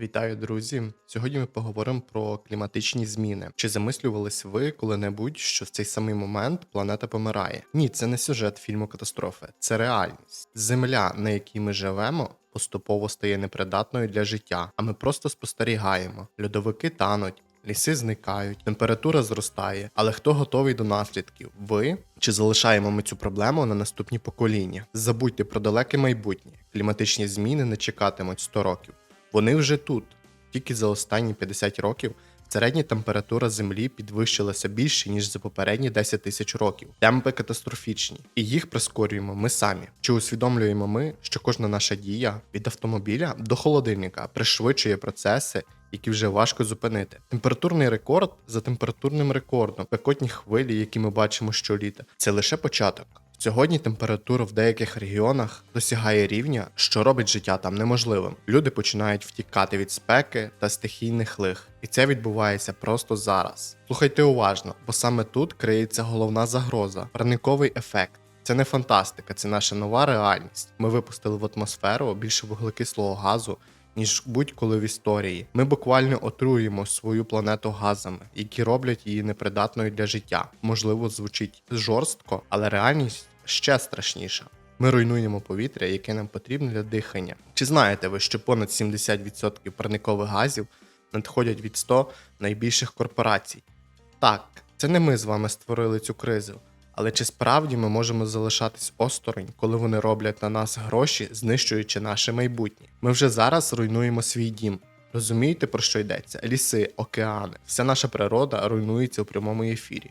Вітаю, друзі! Сьогодні ми поговоримо про кліматичні зміни. Чи замислювались ви коли-небудь, що в цей самий момент планета помирає? Ні, це не сюжет фільму катастрофи, це реальність. Земля, на якій ми живемо, поступово стає непридатною для життя, а ми просто спостерігаємо. Льодовики тануть. Ліси зникають, температура зростає, але хто готовий до наслідків? Ви чи залишаємо ми цю проблему на наступні покоління? Забудьте про далеке майбутнє. Кліматичні зміни не чекатимуть 100 років. Вони вже тут. Тільки за останні 50 років середня температура Землі підвищилася більше, ніж за попередні 10 тисяч років. Темпи катастрофічні, і їх прискорюємо ми самі. Чи усвідомлюємо ми, що кожна наша дія від автомобіля до холодильника пришвидшує процеси, які вже важко зупинити. Температурний рекорд за температурним рекордом, пекотні хвилі, які ми бачимо щоліта, це лише початок. Сьогодні температура в деяких регіонах досягає рівня, що робить життя там неможливим. Люди починають втікати від спеки та стихійних лих, і це відбувається просто зараз. Слухайте уважно, бо саме тут криється головна загроза парниковий ефект. Це не фантастика, це наша нова реальність. Ми випустили в атмосферу більше вуглекислого газу. Ніж будь-коли в історії. Ми буквально отруюємо свою планету газами, які роблять її непридатною для життя. Можливо, звучить жорстко, але реальність ще страшніша. Ми руйнуємо повітря, яке нам потрібно для дихання. Чи знаєте ви, що понад 70% парникових газів надходять від 100 найбільших корпорацій? Так, це не ми з вами створили цю кризу. Але чи справді ми можемо залишатись осторонь, коли вони роблять на нас гроші, знищуючи наше майбутнє? Ми вже зараз руйнуємо свій дім. Розумієте, про що йдеться? Ліси, океани, вся наша природа руйнується у прямому ефірі.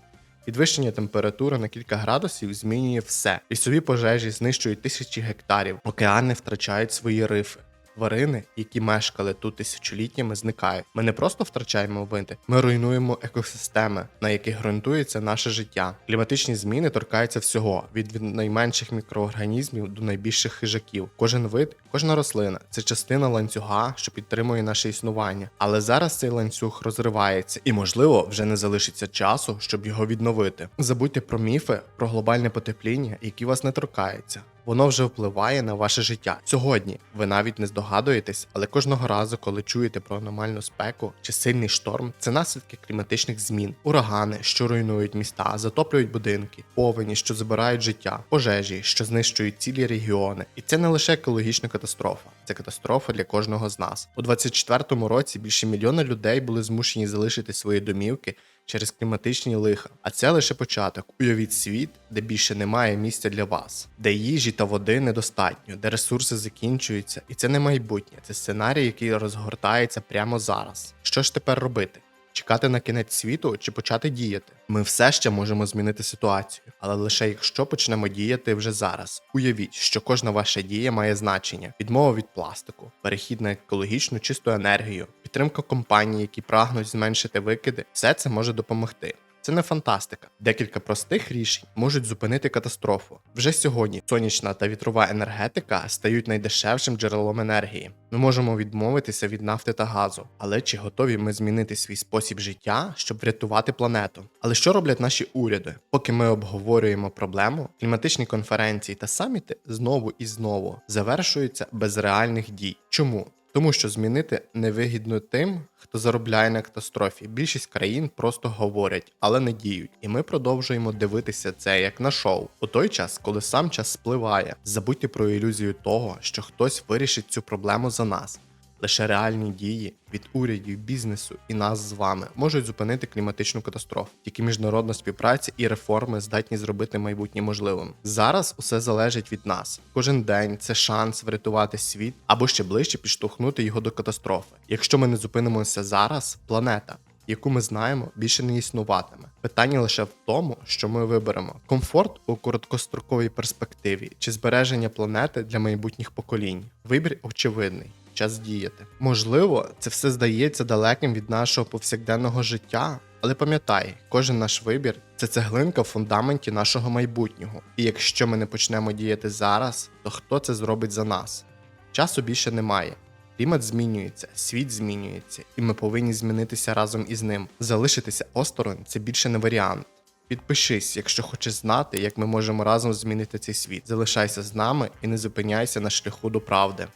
Підвищення температури на кілька градусів змінює все. Лісові пожежі знищують тисячі гектарів, океани втрачають свої рифи. Тварини, які мешкали тут тисячоліттями, зникають. Ми не просто втрачаємо види, ми руйнуємо екосистеми, на яких ґрунтується наше життя. Кліматичні зміни торкаються всього від, найменших мікроорганізмів до найбільших хижаків. Кожен вид, кожна рослина це частина ланцюга, що підтримує наше існування. Але зараз цей ланцюг розривається, і можливо вже не залишиться часу, щоб його відновити. Забудьте про міфи, про глобальне потепління, які вас не торкаються. Воно вже впливає на ваше життя. Сьогодні ви навіть не здогадуєтесь, але кожного разу, коли чуєте про аномальну спеку чи сильний шторм, це наслідки кліматичних змін, урагани, що руйнують міста, затоплюють будинки, повені, що забирають життя, пожежі, що знищують цілі регіони. І це не лише екологічна катастрофа, це катастрофа для кожного з нас. У 24-му році більше мільйона людей були змушені залишити свої домівки через кліматичні лиха. А це лише початок. Уявіть світ, де більше немає місця для вас, де їжі та води недостатньо, де ресурси закінчуються, і це не майбутнє, це сценарій, який розгортається прямо зараз. Що ж тепер робити? Чекати на кінець світу чи почати діяти? Ми все ще можемо змінити ситуацію, але лише якщо почнемо діяти вже зараз. Уявіть, що кожна ваша дія має значення: відмова від пластику, перехід на екологічну чисту енергію, підтримка компаній, які прагнуть зменшити викиди, все це може допомогти. Це не фантастика. Декілька простих рішень можуть зупинити катастрофу. Вже сьогодні сонячна та вітрова енергетика стають найдешевшим джерелом енергії. Ми можемо відмовитися від нафти та газу, але чи готові ми змінити свій спосіб життя, щоб врятувати планету? Але що роблять наші уряди? Поки ми обговорюємо проблему, кліматичні конференції та саміти знову і знову завершуються без реальних дій. Чому? Тому що змінити невигідно тим, хто заробляє на катастрофі. Більшість країн просто говорять, але не діють. І ми продовжуємо дивитися це як на шоу. У той час, коли сам час спливає, забудьте про ілюзію того, що хтось вирішить цю проблему за нас. Лише реальні дії від урядів, бізнесу і нас з вами можуть зупинити кліматичну катастрофу. Тільки міжнародна співпраця і реформи здатні зробити майбутнє можливим. Зараз усе залежить від нас. Кожен день це шанс врятувати світ або ще ближче підштовхнути його до катастрофи. Якщо ми не зупинимося зараз, планета. Яку ми знаємо, більше не існуватиме. Питання лише в тому, що ми виберемо комфорт у короткостроковій перспективі чи збереження планети для майбутніх поколінь. Вибір очевидний час діяти. Можливо, це все здається далеким від нашого повсякденного життя, але пам'ятай, кожен наш вибір це цеглинка в фундаменті нашого майбутнього. І якщо ми не почнемо діяти зараз, то хто це зробить за нас? Часу більше немає. Клімат змінюється, світ змінюється, і ми повинні змінитися разом із ним. Залишитися осторонь це більше не варіант. Підпишись, якщо хочеш знати, як ми можемо разом змінити цей світ. Залишайся з нами і не зупиняйся на шляху до правди.